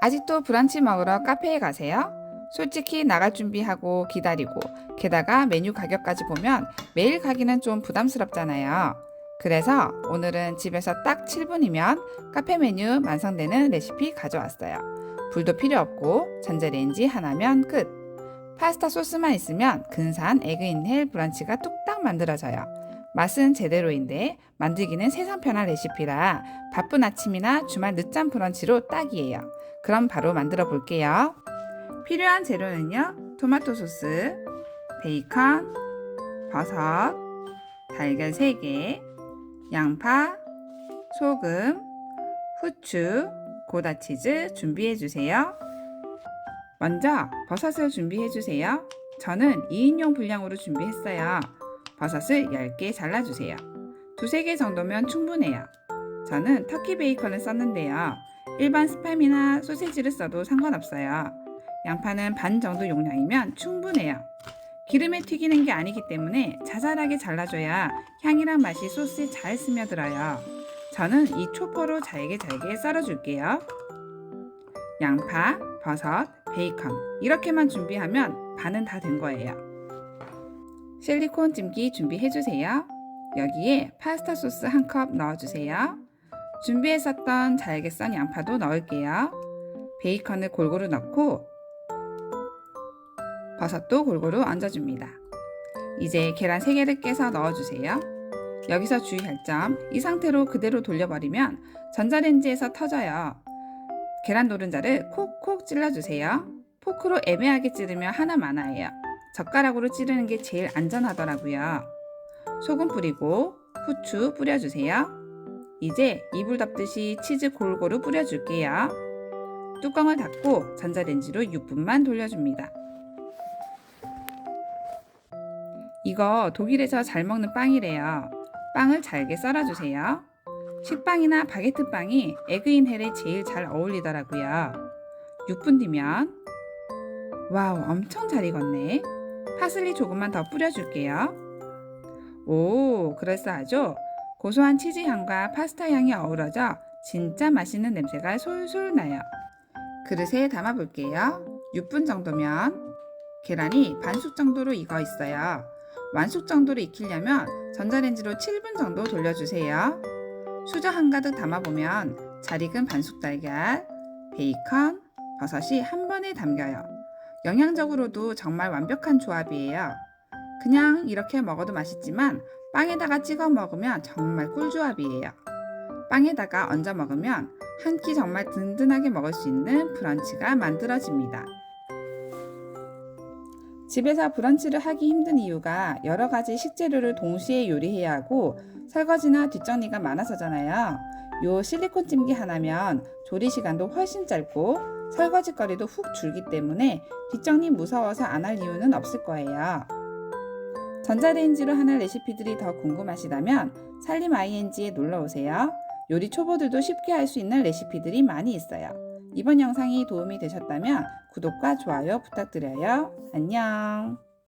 아직도 브런치 먹으러 카페에 가세요? 솔직히 나갈 준비하고 기다리고 게다가 메뉴 가격까지 보면 매일 가기는 좀 부담스럽잖아요. 그래서 오늘은 집에서 딱 7분이면 카페 메뉴 완성되는 레시피 가져왔어요. 불도 필요 없고 전자레인지 하나면 끝. 파스타 소스만 있으면 근사한 에그 인헬 브런치가 뚝딱 만들어져요. 맛은 제대로인데 만들기는 세상 편한 레시피라 바쁜 아침이나 주말 늦잠 브런치로 딱이에요. 그럼 바로 만들어 볼게요. 필요한 재료는요. 토마토 소스, 베이컨, 버섯, 달걀 3개, 양파, 소금, 후추, 고다 치즈 준비해 주세요. 먼저 버섯을 준비해 주세요. 저는 2인용 분량으로 준비했어요. 버섯을 10개 잘라주세요. 두세 개 정도면 충분해요. 저는 터키 베이컨을 썼는데요. 일반 스팸이나 소세지를 써도 상관없어요. 양파는 반 정도 용량이면 충분해요. 기름에 튀기는 게 아니기 때문에 자잘하게 잘라줘야 향이랑 맛이 소스에 잘 스며들어요. 저는 이 초퍼로 잘게 잘게 썰어줄게요. 양파, 버섯, 베이컨 이렇게만 준비하면 반은 다 된 거예요. 실리콘 찜기 준비해주세요. 여기에 파스타 소스 한 컵 넣어주세요. 준비했었던 잘게 썬 양파도 넣을게요. 베이컨을 골고루 넣고 버섯도 골고루 얹어줍니다. 이제 계란 3개를 깨서 넣어주세요. 여기서 주의할 점, 이 상태로 그대로 돌려버리면 전자레인지에서 터져요. 계란 노른자를 콕콕 찔러주세요. 포크로 애매하게 찌르면 하나 많아요. 젓가락으로 찌르는 게 제일 안전하더라고요. 소금 뿌리고 후추 뿌려주세요. 이제 이불 덮듯이 치즈 골고루 뿌려줄게요. 뚜껑을 닫고 전자레인지로 6분만 돌려줍니다. 이거 독일에서 잘 먹는 빵이래요. 빵을 잘게 썰어주세요. 식빵이나 바게트 빵이 에그인 헬에 제일 잘 어울리더라고요. 6분 뒤면 와우 엄청 잘 익었네. 파슬리 조금만 더 뿌려줄게요. 오 그럴싸하죠? 고소한 치즈 향과 파스타 향이 어우러져 진짜 맛있는 냄새가 솔솔 나요. 그릇에 담아 볼게요. 6분 정도면 계란이 반숙 정도로 익어 있어요. 완숙 정도로 익히려면 전자레인지로 7분 정도 돌려주세요. 수저 한가득 담아보면 잘 익은 반숙 달걀, 베이컨, 버섯이 한 번에 담겨요. 영양적으로도 정말 완벽한 조합이에요. 그냥 이렇게 먹어도 맛있지만 빵에다가 찍어 먹으면 정말 꿀조합이에요. 빵에다가 얹어 먹으면 한 끼 정말 든든하게 먹을 수 있는 브런치가 만들어집니다. 집에서 브런치를 하기 힘든 이유가 여러 가지 식재료를 동시에 요리해야 하고 설거지나 뒷정리가 많아서잖아요. 요 실리콘 찜기 하나면 조리 시간도 훨씬 짧고 설거지 거리도 훅 줄기 때문에 뒷정리 무서워서 안 할 이유는 없을 거예요. 전자레인지로 하는 레시피들이 더 궁금하시다면 살림 ING에 놀러 오세요. 요리 초보들도 쉽게 할 수 있는 레시피들이 많이 있어요. 이번 영상이 도움이 되셨다면 구독과 좋아요 부탁드려요. 안녕.